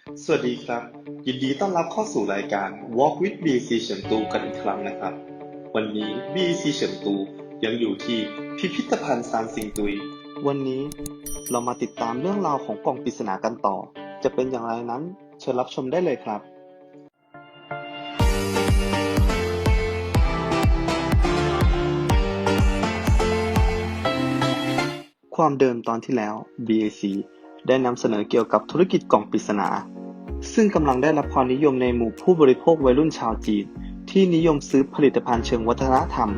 สวัสดีครับ ยินดีต้อนรับเข้าสู่รายการ Walk with BC เฉิงตูกันอีกครั้งนะครับ วันนี้ BC เฉิงตูยังอยู่ที่พิพิธภัณฑ์ซานซิงตุย วันนี้เรามาติดตามเรื่องราวของกล่องปริศนากันต่อ จะเป็นอย่างไรนั้นเชิญรับชมได้เลยครับความเดิมตอนที่แล้ว BAC ได้นำเสนอเกี่ยวกับธุรกิจกล่องปริศนา ซึ่งกำลังได้รับความนิยมในหมู่ผู้บริโภควัยรุ่นชาวจีน ที่นิยมซื้อผลิตภัณฑ์เชิงวัฒนธรรม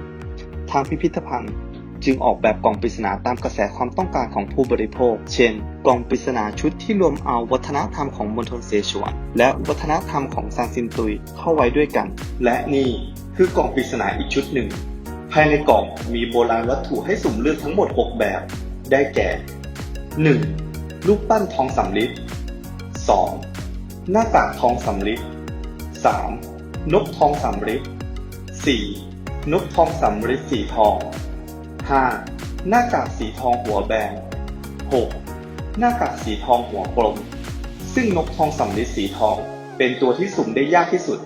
ทางพิพิธภัณฑ์ จึงออกแบบกล่องปริศนาตามกระแสความต้องการของผู้บริโภค เช่น กล่องปริศนาชุดที่รวมเอาวัฒนธรรมของมณฑลเสฉวน และวัฒนธรรมของซานซินตุยเข้าไว้ด้วยกัน และนี่คือกล่องปริศนาอีกชุดหนึ่ง ภายในกล่องมีโบราณวัตถุให้สุ่มเลือกทั้งหมด 6 แบบ ได้แก่ 1. รูปปั้นทองสำริด 2. หน้ากากทองสำริด 3. นกทองสำริด 4. นกทองสำริดสีทอง 5. หน้ากากสีทองหัวแบน 6. หน้ากากสีทองหัวกลม ซึ่งนกทองสำริดสีทองเป็นตัวที่สุ่มได้ยากที่สุด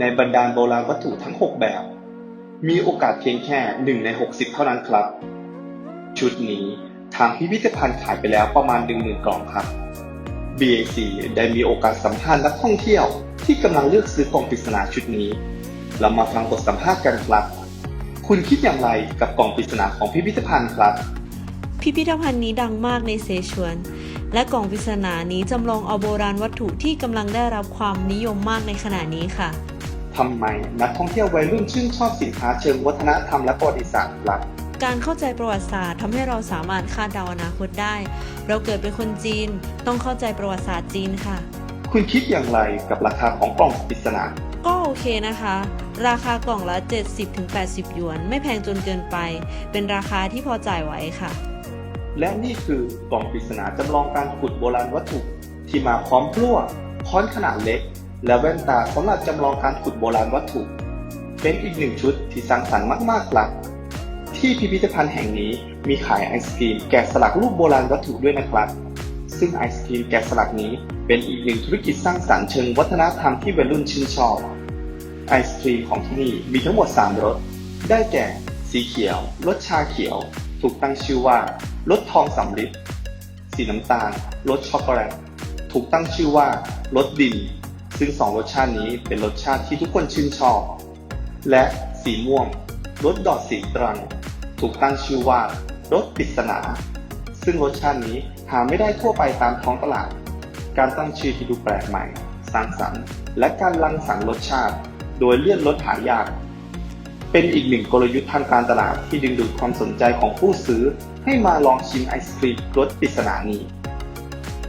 ในบรรดาโบราณวัตถุทั้ง 6 แบบ มีโอกาสเพียงแค่ 1 ใน 60 เท่านั้นครับ ชุดนี้ ทางพิพิธภัณฑ์ขายไปแล้วประมาณ 10,000 กล่องครับ BAC ได้มีโอกาสสัมภาษณ์นักท่องเที่ยวที่กำลังเลือกซื้อกล่องปริศนาชุดนี้ เรามาฟังบทสัมภาษณ์กันครับ คุณคิดอย่างไรกับกล่องปริศนาของพิพิธภัณฑ์ครับ พิพิธภัณฑ์นี้ดังมากในเซชวน และกล่องปริศนานี้จำลองเอาโบราณวัตถุที่กำลังได้รับความนิยมมากในขณะนี้ค่ะทำไมนักท่องเที่ยววัยรุ่นชื่นชอบสินค้าเชิงวัฒนธรรมและประวัติศาสตร์ครับ การเข้าใจประวัติศาสตร์ทำให้เราสามารถคาดเดาอนาคตได้ เราเกิดเป็นคนจีน ต้องเข้าใจประวัติศาสตร์จีนค่ะ คุณคิดอย่างไรกับราคาของกล่องปริศนาก็โอเคนะคะ ราคากล่องละ 70-80 หยวน ไม่แพงจนเกินไป เป็นราคาที่พอจ่ายไหวค่ะ และนี่คือกล่องปริศนาจำลองการขุดโบราณวัตถุที่มาพร้อมพลั่วค้อนขนาดเล็ก และแว่นตาสำหรับจำลองการขุดโบราณวัตถุ เป็นอีกหนึ่งชุดที่สร้างสรรค์มากๆครับ ที่พิพิธภัณฑ์แห่งนี้มีขายไอศกรีมแกะสลักรูปโบราณวัตถุด้วยนะครับ ซึ่งไอศกรีมแกะสลักนี้เป็นอีกหนึ่งธุรกิจสร้างสรรค์เชิงวัฒนธรรมที่วัยรุ่นชื่นชอบ ไอศครีมของที่นี่มีทั้งหมด 3รส ได้แก่ สีเขียว รสชาเขียว ถูกตั้งชื่อว่า รสทองสำริดสีน้ำตาล รสช็อกโกแลต ถูกตั้งชื่อว่า รสดิน ซึ่งสองรสชาตินี้เป็นรสชาติที่ทุกคนชื่นชอบ และสีม่วง รสดอกสีตรัง ถูกตั้งชื่อว่ารสปริศนา ซึ่งรสชาตินี้หาไม่ได้ทั่วไปตามท้องตลาด การตั้งชื่อที่ดูแปลกใหม่ สร้างสรรค์ และการรังสรรค์รสชาติ โดยเลื่อนลดหายาก เป็นอีกหนึ่งกลยุทธ์ทางการตลาดที่ดึงดูดความสนใจของผู้ซื้อ ให้มาลองชิมไอศครีมรสปริศนานี้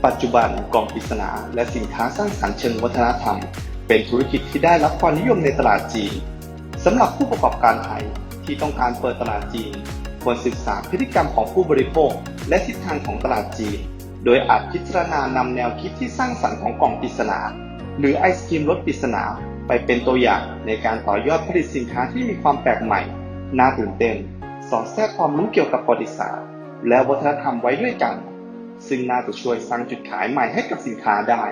ปัจจุบันกล่องปริศนา และสินค้าสร้างสรรค์เชิงวัฒนธรรม เป็นธุรกิจที่ได้รับความนิยมในตลาดจีนสำหรับผู้ประกอบการไทย ที่ต้องการเปิดตลาดจีนควรศึกษาพฤติกรรมของผู้บริโภค และทิศทางของตลาดจีน โดยอาจพิจารณานำแนวคิดที่สร้างสรรค์ของกล่องปริศนา หรือไอศกรีมรสปริศนา ไปเป็นตัวอย่างในการต่อยอดผลิตสินค้าที่มีความแปลกใหม่ น่าตื่นเต้น สอดแทรกความรู้เกี่ยวกับประวัติศาสตร์และวัฒนธรรมไว้ด้วยกัน ซึ่งน่าจะช่วยสร้างจุดขายใหม่ให้กับสินค้าได้